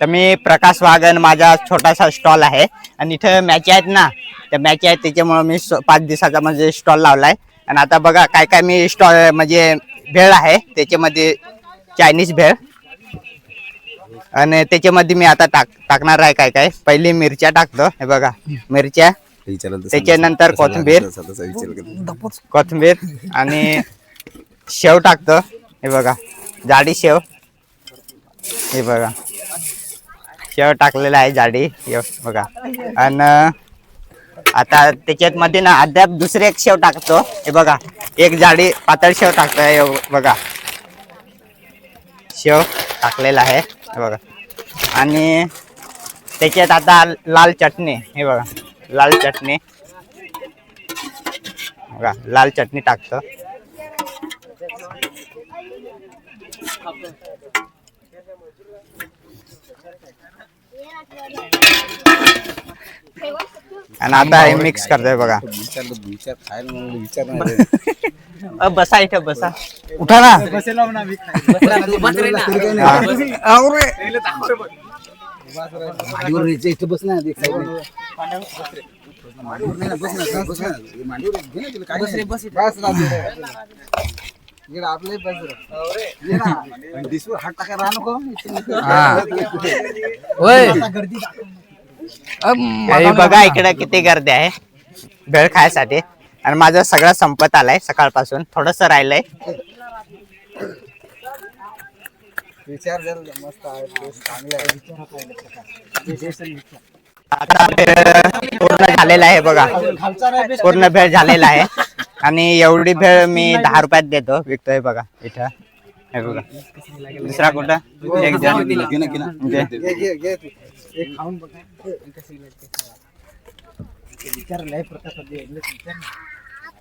तर मी प्रकाश वागन माझा छोटासा स्टॉल आहे. आणि इथं मॅच आहेत ना त्या मॅच आहेत त्याच्यामुळे मी पाच दिवसाचा म्हणजे स्टॉल लावलाय. आणि आता बघा काय काय मी स्टॉल म्हणजे भेळ आहे त्याच्यामध्ये चायनीज भेळ. आणि त्याच्यामध्ये मी आता टाक टाकणार आहे काय काय. पहिली मिरच्या टाकतो हे बघा मिरच्या. त्याच्यानंतर कोथिंबीर. कोथिंबीर आणि शेव टाकतो हे बघा जाडी शेव. हे बघा. शेव टाकलेला आहे जाडी. बघा. आणि आता त्याच्यात मध्ये ना अद्याप दुसरे एक शेव टाकतो. हे बघा एक जाडी पातळ शेव टाकतोय बघा. शेव टाकलेला आहे हे बघा. आणि त्याच्यात आता लाल चटणी हे बघा. लाल चटणी. बघा लाल चटणी टाकतो. आणि आता हे मिक्स करतोय बघा. अ, बसा इथं बसा. उठा ना. हा. हात टाका हे. बघा इकडे किती गर्दी आहे. भेळ खायसाठी. आणि माझं सगळं संपत आलंय सकाळपासून. थोडस राहिलंय. विचार जर मस्त आहे. चांगलं आहे. आता पूर्ण झालेला आहे बघा. पूर्ण भेळ झालेला आहे. आणि एवढी भेळ मी दहा रुपयात देतो. विकतोय बघा. इथं. हे बघा. दुसरा कुठं? एक जण.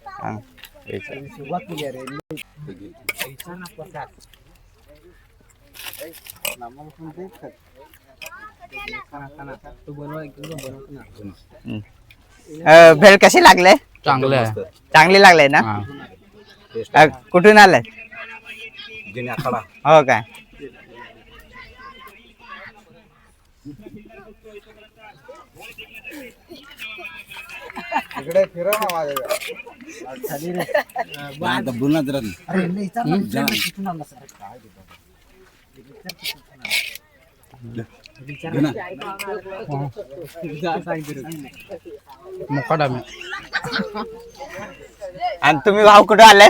हा. अ, भेळ कशी लागले? चांगलं आहे. चांगली लागले ना? हा. अ, कुठून आलाय? हो काय? इकडे फिरव ना माझ्या. मुकाटा आणि तुम्ही भाऊ कुठे आले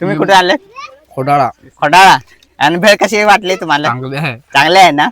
तुम्ही कुठे आले खोडाळा. खोडाळा. आणि भेळ कशी वाटली तुम्हाला? चांगले आहे. चांगले आहे ना?